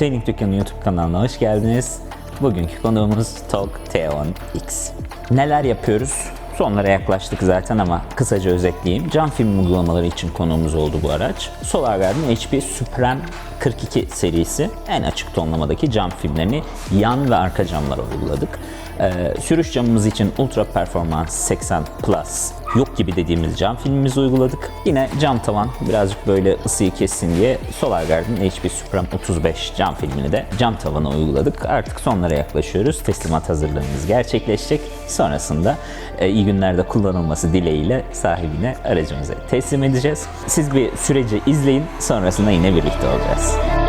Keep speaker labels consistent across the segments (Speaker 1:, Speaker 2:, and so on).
Speaker 1: Detailing Dükkanı YouTube kanalına hoş geldiniz. Bugünkü konuğumuz TOG T10 X. Neler yapıyoruz? Sonlara yaklaştık zaten ama kısaca özetleyeyim. Cam film uygulamaları için konuğumuz oldu bu araç. SolarGuard'ın HP Supreme 42 serisi en açık tonlamadaki cam filmlerini yan ve arka camlara uyguladık. Ee, sürüş camımız için Ultra Performance 80 Plus yok gibi dediğimiz cam filmimizi uyguladık. Yine cam tavan birazcık böyle ısıyı kessin diye SolarGuard'ın HP Supreme 35 cam filmini de cam tavana uyguladık. Artık sonlara yaklaşıyoruz. Teslimat hazırlığımız gerçekleşecek. Sonrasında e, iyi günlerde kullanılması dileğiyle sahibine aracımızı teslim edeceğiz. Siz bir süreci izleyin. Sonrasında yine birlikte olacağız.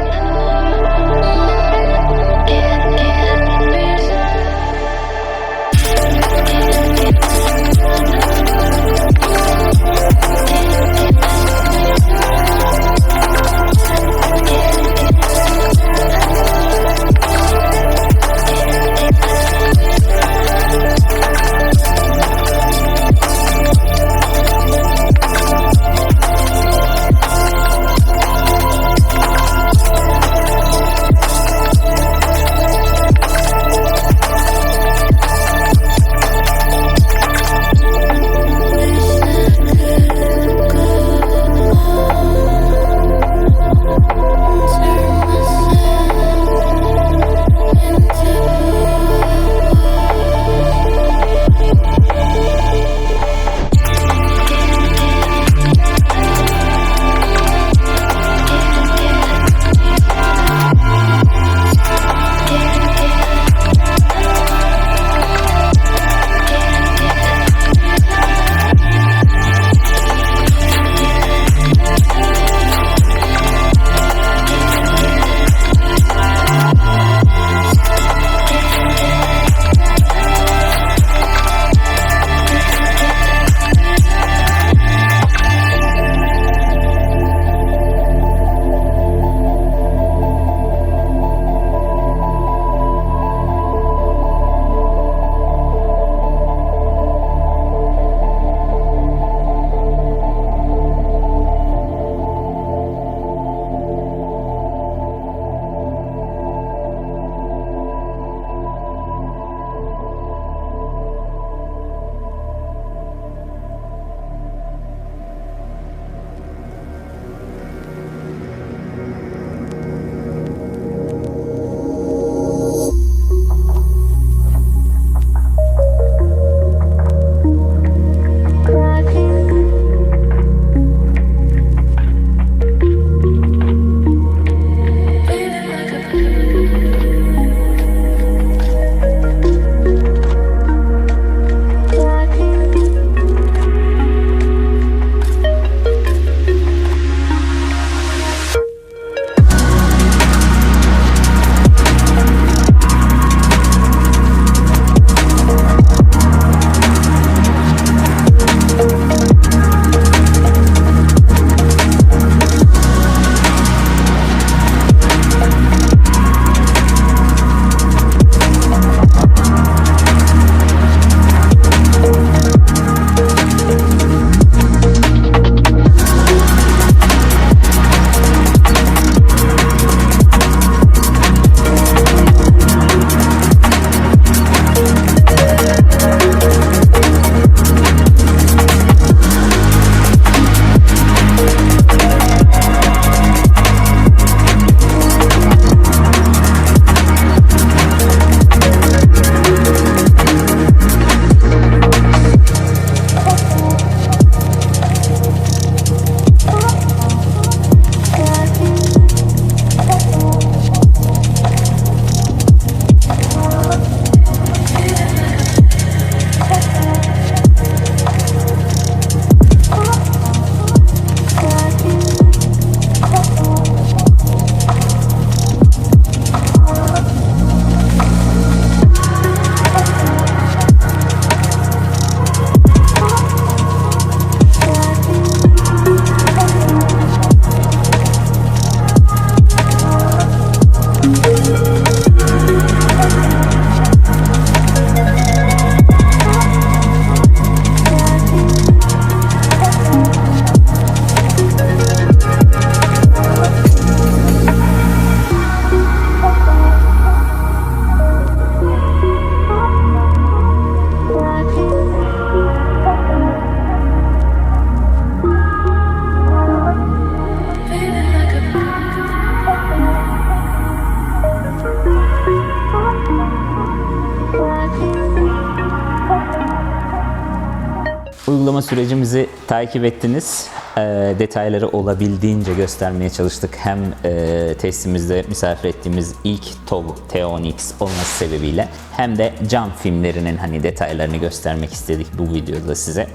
Speaker 1: Uygulama sürecimizi takip ettiniz. Ee, detayları olabildiğince göstermeye çalıştık. Hem e, testimizde misafir ettiğimiz ilk TOG T10X olması sebebiyle hem de cam filmlerinin hani detaylarını göstermek istedik bu videoda size.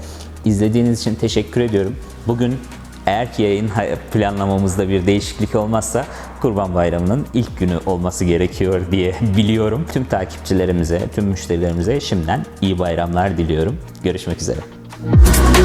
Speaker 1: İzlediğiniz için teşekkür ediyorum. Bugün eğer ki yayın planlamamızda bir değişiklik olmazsa Kurban Bayramı'nın ilk günü olması gerekiyor diye biliyorum. Tüm takipçilerimize, tüm müşterilerimize şimdiden iyi bayramlar diliyorum. Görüşmek üzere. Thank you.